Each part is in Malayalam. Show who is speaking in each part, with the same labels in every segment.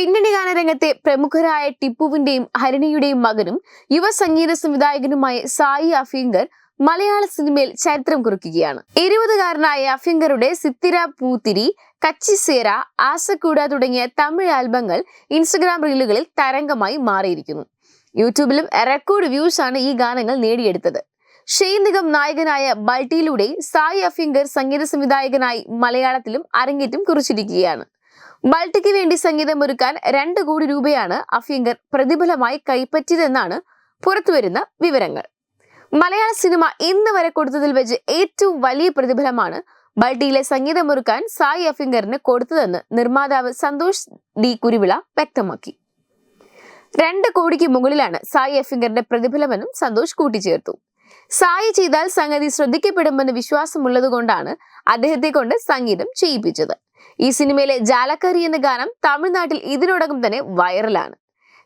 Speaker 1: പിന്നണി ഗാനരംഗത്തെ പ്രമുഖരായ ടിപ്പുവിന്റെയും ഹരിണിയുടെയും മകനും യുവ സംഗീത സംവിധായകനുമായ സായി അഫീങ്കർ മലയാള സിനിമയിൽ ചരിത്രം കുറിക്കുകയാണ്. ഇരുപതുകാരനായ അഫിങ്കറുടെ സിത്തിര പൂത്തിരി കച്ചിസേര ആസക്കൂട തുടങ്ങിയ തമിഴ് ആൽബങ്ങൾ ഇൻസ്റ്റഗ്രാം റീലുകളിൽ തരംഗമായി മാറിയിരിക്കുന്നു. യൂട്യൂബിലും റെക്കോർഡ് വ്യൂസ് ആണ് ഈ ഗാനങ്ങൾ നേടിയെടുത്തത്. ഷെയ്നികം നായകനായ ബൾട്ടിയിലൂടെ സായി അഫിങ്കർ സംഗീത സംവിധായകനായി മലയാളത്തിലും അരങ്ങേറ്റം കുറിച്ചിരിക്കുകയാണ്. ബൾട്ടിക്ക് വേണ്ടി സംഗീതമൊരുക്കാൻ രണ്ട് കോടി രൂപയാണ് അഫ്യങ്കർ പ്രതിഫലമായി കൈപ്പറ്റിയതെന്നാണ് പുറത്തുവരുന്ന വിവരങ്ങൾ. മലയാള സിനിമ ഇന്ന് വരെ കൊടുത്തതിൽ വെച്ച് ഏറ്റവും വലിയ പ്രതിഫലമാണ് ബൾട്ടിയിലെ സംഗീതമൊരുക്കാൻ സായി അഫിങ്കറിന് കൊടുത്തതെന്ന് നിർമ്മാതാവ് സന്തോഷ് ഡി കുരുവിള വ്യക്തമാക്കി. രണ്ട് കോടിക്ക് മുകളിലാണ് സായി അഫിംഗറിന്റെ പ്രതിഫലമെന്നും സന്തോഷ് കൂട്ടിച്ചേർത്തു. സായി ചെയ്താൽ സംഗതി ശ്രദ്ധിക്കപ്പെടുമെന്ന് വിശ്വാസമുള്ളതുകൊണ്ടാണ് അദ്ദേഹത്തെ കൊണ്ട് സംഗീതം ചെയ്യിപ്പിച്ചത്. ഈ സിനിമയിലെ ജാലക്കരി എന്ന ഗാനം തമിഴ്നാട്ടിൽ ഇതിനോടകം തന്നെ വൈറലാണ്.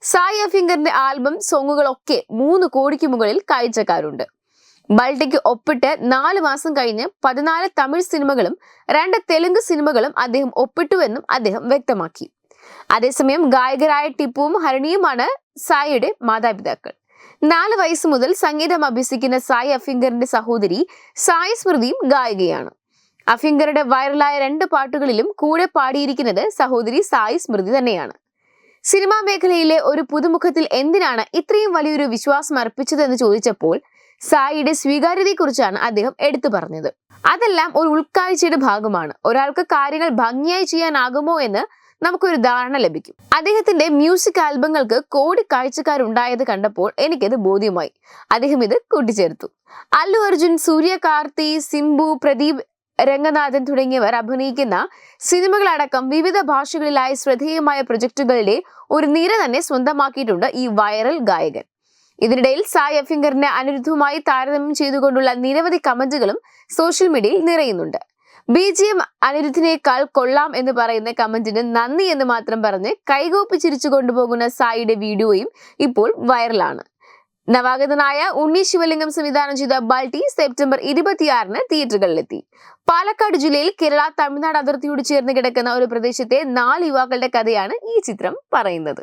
Speaker 1: സായി അഫിങ്കറിന്റെ ആൽബം സോങ്ങുകളൊക്കെ മൂന്ന് കോടിക്ക് മുകളിൽ കാഴ്ചക്കാരുണ്ട്. ബൾട്ടിക്ക് ഒപ്പിട്ട് നാല് മാസം കഴിഞ്ഞ് പതിനാല് തമിഴ് സിനിമകളും രണ്ട് തെലുങ്ക് സിനിമകളും അദ്ദേഹം ഒപ്പിട്ടുവെന്നും അദ്ദേഹം വ്യക്തമാക്കി. അതേസമയം ഗായകരായ ടിപ്പുവും ഹരണിയുമാണ് സായിയുടെ മാതാപിതാക്കൾ. നാല് വയസ്സ് മുതൽ സംഗീതം അഭ്യസിക്കുന്ന സായി അഫിങ്കറിന്റെ സഹോദരി സായി സ്മൃതിയും ഗായികയാണ്. അഫിങ്കറുടെ വൈറലായ രണ്ട് പാട്ടുകളിലും കൂടെ പാടിയിരിക്കുന്നത് സഹോദരി സായി സ്മൃതി തന്നെയാണ്. സിനിമാ മേഖലയിലെ ഒരു പുതുമുഖത്തിൽ എന്തിനാണ് ഇത്രയും വലിയൊരു വിശ്വാസം അർപ്പിച്ചതെന്ന് ചോദിച്ചപ്പോൾ സായിയുടെ സ്വീകാര്യതയെക്കുറിച്ചാണ് അദ്ദേഹം എടുത്തു പറഞ്ഞത്. അതെല്ലാം ഒരു ഉൾക്കാഴ്ചയുടെ ഭാഗമാണ്. ഒരാൾക്ക് കാര്യങ്ങൾ ഭംഗിയായി ചെയ്യാനാകുമോ എന്ന് നമുക്കൊരു ധാരണ ലഭിക്കും. അദ്ദേഹത്തിന്റെ മ്യൂസിക് ആൽബങ്ങൾക്ക് കോടി കാഴ്ചക്കാരുണ്ടായത് കണ്ടപ്പോൾ എനിക്കത് ബോധ്യമായി. അദ്ദേഹം ഇത് കൂട്ടിച്ചേർത്തു. അല്ലു അർജുൻ സൂര്യ കാർത്തി സിംബു പ്രദീപ് രംഗനാഥൻ തുടങ്ങിയവർ അഭിനയിക്കുന്ന സിനിമകളടക്കം വിവിധ ഭാഷകളിലായി ശ്രദ്ധേയമായ പ്രൊജക്ടുകളുടെ ഒരു നിര തന്നെ സ്വന്തമാക്കിയിട്ടുണ്ട് ഈ വൈറൽ ഗായകൻ. ഇതിനിടയിൽ സായ് അഫിങ്കറിനെ അനിരുദ്ധവുമായി താരതമ്യം ചെയ്തുകൊണ്ടുള്ള നിരവധി കമന്റുകളും സോഷ്യൽ മീഡിയയിൽ നിറയുന്നുണ്ട്. ബി ജി എം അനിരുദ്ധിനേക്കാൾ കൊള്ളാം എന്ന് പറയുന്ന കമന്റിന് നന്ദി എന്ന് മാത്രം പറഞ്ഞ് കൈകോപ്പി ചിരിച്ചു കൊണ്ടുപോകുന്ന സായിയുടെ വീഡിയോയും ഇപ്പോൾ വൈറലാണ്. നവാഗതനായ ഉണ്ണി ശിവലിംഗം സംവിധാനം ചെയ്ത ബാൽട്ടി സെപ്റ്റംബർ ഇരുപത്തിയാറിന് തിയേറ്ററുകളിലെത്തി. പാലക്കാട് ജില്ലയിൽ കേരള തമിഴ്നാട് അതിർത്തിയോട് ചേർന്ന് കിടക്കുന്ന ഒരു പ്രദേശത്തെ നാല് യുവാക്കളുടെ കഥയാണ് ഈ ചിത്രം പറയുന്നത്.